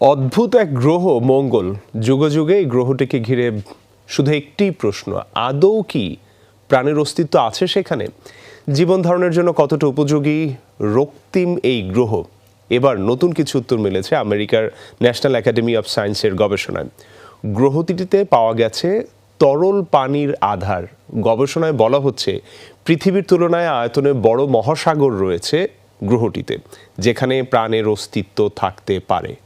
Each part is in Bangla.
অদ্ভুত এক গ্রহ মঙ্গল। যুগে যুগে এই গ্রহটিকে ঘিরে শুধু একটি প্রশ্ন, আদৌ কি প্রাণের অস্তিত্ব আছে সেখানে? জীবন ধারণের জন্য কতটা উপযোগী, রক্তিম এই গ্রহ? এবার নতুন কিছু উত্তর মিলেছে আমেরিকার ন্যাশনাল একাডেমি অফ সায়েন্সের গবেষণায়। গ্রহটিতে পাওয়া গেছে তরল পানির আধার। গবেষণায় বলা হচ্ছে, পৃথিবীর তুলনায় আয়তনে বড় মহাসাগর রয়েছে গ্রহটিতে, যেখানে প্রাণের অস্তিত্ব থাকতে পারে।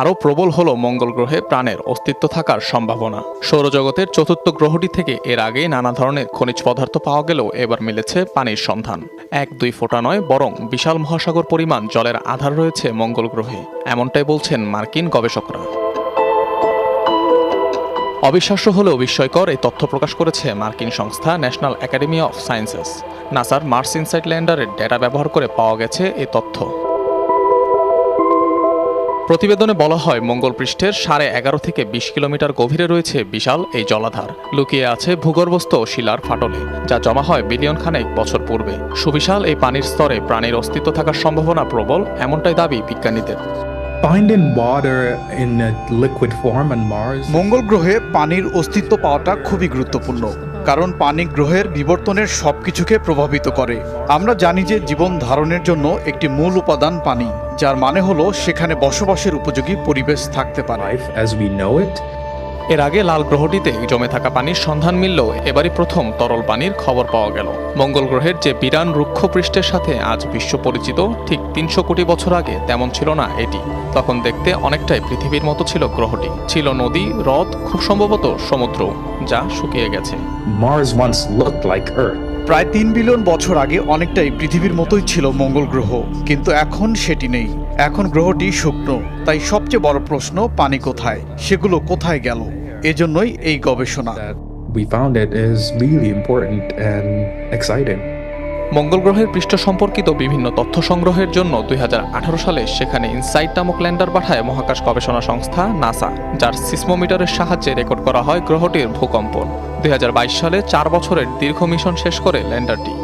আরও প্রবল হলো মঙ্গল গ্রহে প্রাণের অস্তিত্ব থাকার সম্ভাবনা। সৌরজগতের চতুর্থ গ্রহটি থেকে এর আগে নানা ধরনের খনিজ পদার্থ পাওয়া গেলেও এবার মিলেছে পানির সন্ধান। এক দুই ফোঁটা নয়, বরং বিশাল মহাসাগর পরিমাণ জলের আধার রয়েছে মঙ্গল গ্রহে, এমনটাই বলছেন মার্কিন গবেষকরা। অবিশ্বাস্য হলেও বিস্ময়কর এই তথ্য প্রকাশ করেছে মার্কিন সংস্থা ন্যাশনাল একাডেমি অফ সায়েন্সেস। নাসার মার্স ইনসাইট ল্যান্ডারের ডেটা ব্যবহার করে পাওয়া গেছে এই তথ্য। প্রতিবেদনে বলা হয় মঙ্গল পৃষ্ঠের সাড়ে এগারো থেকে বিশ কিলোমিটার গভীরে রয়েছে বিশাল এই জলাধার। লুকিয়ে আছে ভূগর্ভস্থ শিলার ফাটলে যা জমা হয় বিলিয়ন খানেক বছর পূর্বে। সুবিশাল এই পানির স্তরে প্রাণীর অস্তিত্ব থাকার সম্ভাবনা প্রবল এমনটাই দাবি বিজ্ঞানীদের। Finding water in a liquid form on Mars মঙ্গল গ্রহে পানির অস্তিত্ব পাওয়াটা খুবই গুরুত্বপূর্ণ। কারণ পানি গ্রহের বিবর্তনের সবকিছুকে প্রভাবিত করে। আমরা জানি যে জীবন ধারণের জন্য একটি মূল উপাদান পানি যার মানে হলো সেখানে বসবাসের উপযোগী পরিবেশ থাকতে পারে। এর আগে লাল গ্রহটিতে জমে থাকা পানির সন্ধান মিললেও এবারই প্রথম তরল পানির খবর পাওয়া গেল। মঙ্গল গ্রহের যে বিরান রুক্ষ পৃষ্ঠের সাথে আজ বিশ্ব পরিচিত ঠিক তিনশো কোটি বছর আগে তেমন ছিল না এটি। তখন দেখতে অনেকটাই পৃথিবীর মতো ছিল গ্রহটি। ছিল নদী হ্রদ খুব সম্ভবত সমুদ্র যা শুকিয়ে গেছে। Mars once looked like Earth. প্রায় তিন বিলিয়ন বছর আগে অনেকটাই পৃথিবীর মতোই ছিল মঙ্গল গ্রহ কিন্তু এখন সেটি নেই। এখন গ্রহটি শুকনো তাই সবচেয়ে বড় প্রশ্ন পানি কোথায়? সেগুলো কোথায় গেল? এজন্যই এই গবেষণা। We found it is really important and exciting. মঙ্গল গ্রহের পৃষ্ঠ সম্পর্কিত বিভিন্ন তথ্য সংগ্রহের জন্য দুই হাজার আঠারো সালে সেখানে ইনসাইট নামক ল্যান্ডার পাঠায় মহাকাশ গবেষণা সংস্থা নাসা, যার সিসমোমিটারের সাহায্যে রেকর্ড করা হয় গ্রহটির ভূকম্পন। দুই হাজার বাইশ সালে চার বছরের দীর্ঘ মিশন শেষ করে ল্যান্ডারটি।